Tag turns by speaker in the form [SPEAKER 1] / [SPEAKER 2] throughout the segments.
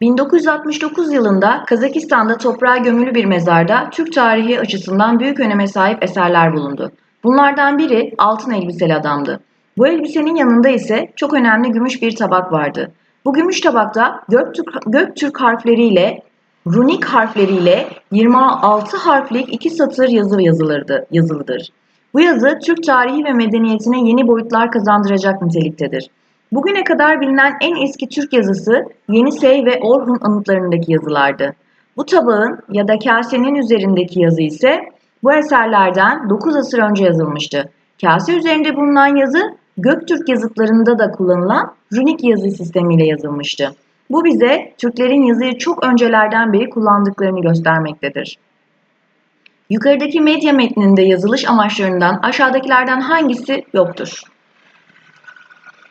[SPEAKER 1] 1969 yılında Kazakistan'da toprağa gömülü bir mezarda Türk tarihi açısından büyük öneme sahip eserler bulundu. Bunlardan biri altın elbiseli adamdı. Bu elbisenin yanında ise çok önemli gümüş bir tabak vardı. Bu gümüş tabakta Göktürk, Göktürk harfleriyle, runik harfleriyle 26 harflik iki satır yazı yazılırdı, yazılıdır. Bu yazı Türk tarihi ve medeniyetine yeni boyutlar kazandıracak niteliktedir. Bugüne kadar bilinen en eski Türk yazısı Yenisey ve Orhun anıtlarındaki yazılardı. Bu tabağın ya da kasenin üzerindeki yazı ise bu eserlerden 9 asır önce yazılmıştı. Kase üzerinde bulunan yazı Göktürk yazıtlarında da kullanılan runik yazı sistemiyle yazılmıştı. Bu bize Türklerin yazıyı çok öncelerden beri kullandıklarını göstermektedir. Yukarıdaki medya metninde yazılış amaçlarından aşağıdakilerden hangisi yoktur?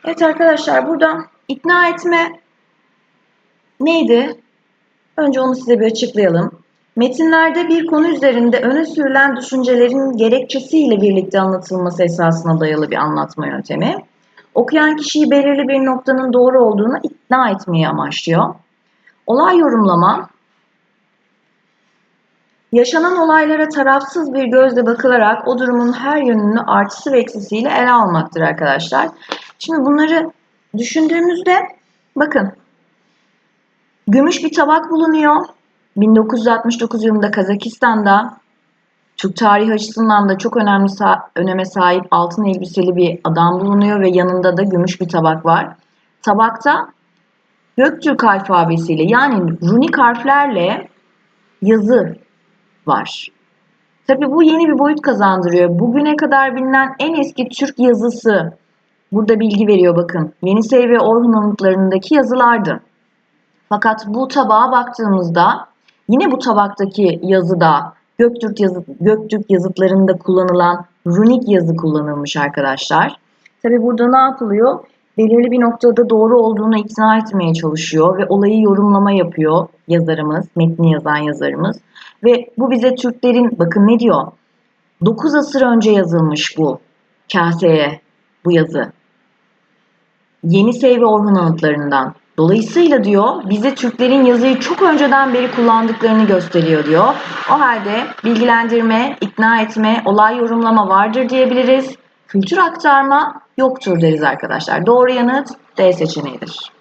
[SPEAKER 1] Evet arkadaşlar burada ikna etme neydi? Önce onu size bir açıklayalım. Metinlerde bir konu üzerinde öne sürülen düşüncelerin gerekçesiyle birlikte anlatılması esasına dayalı bir anlatma yöntemi. Okuyan kişiyi belirli bir noktanın doğru olduğunu ikna etmeyi amaçlıyor. Olay yorumlama, yaşanan olaylara tarafsız bir gözle bakılarak o durumun her yönünü artısı ve eksisiyle ele almaktır arkadaşlar. Şimdi bunları düşündüğümüzde bakın gümüş bir tabak bulunuyor. 1969 yılında Kazakistan'da Türk tarihi açısından da çok önemli öneme sahip altın elbiseli bir adam bulunuyor ve yanında da gümüş bir tabak var. Tabakta Göktürk alfabesiyle yani runik harflerle yazı var. Tabi bu yeni bir boyut kazandırıyor. Bugüne kadar bilinen en eski Türk yazısı burada bilgi veriyor bakın. Yenisey ve Orhun anıtlarındaki yazılardı. Fakat bu tabağa baktığımızda yine bu tabaktaki yazıda Göktürk, yazı, Göktürk yazıtlarında kullanılan runik yazı kullanılmış arkadaşlar. Tabi burada ne yapılıyor? Belirli bir noktada doğru olduğunu ikna etmeye çalışıyor ve olayı yorumlama yapıyor yazarımız, metni yazan yazarımız. Ve bu bize Türklerin, bakın ne diyor? 9 asır önce yazılmış bu kaseye, bu yazı. Yenisey ve Orhun anıtlarından. Dolayısıyla diyor bize Türklerin yazıyı çok önceden beri kullandıklarını gösteriyor diyor. O halde bilgilendirme, ikna etme, olay yorumlama vardır diyebiliriz. Kültür aktarma yoktur deriz arkadaşlar. Doğru yanıt D seçeneğidir.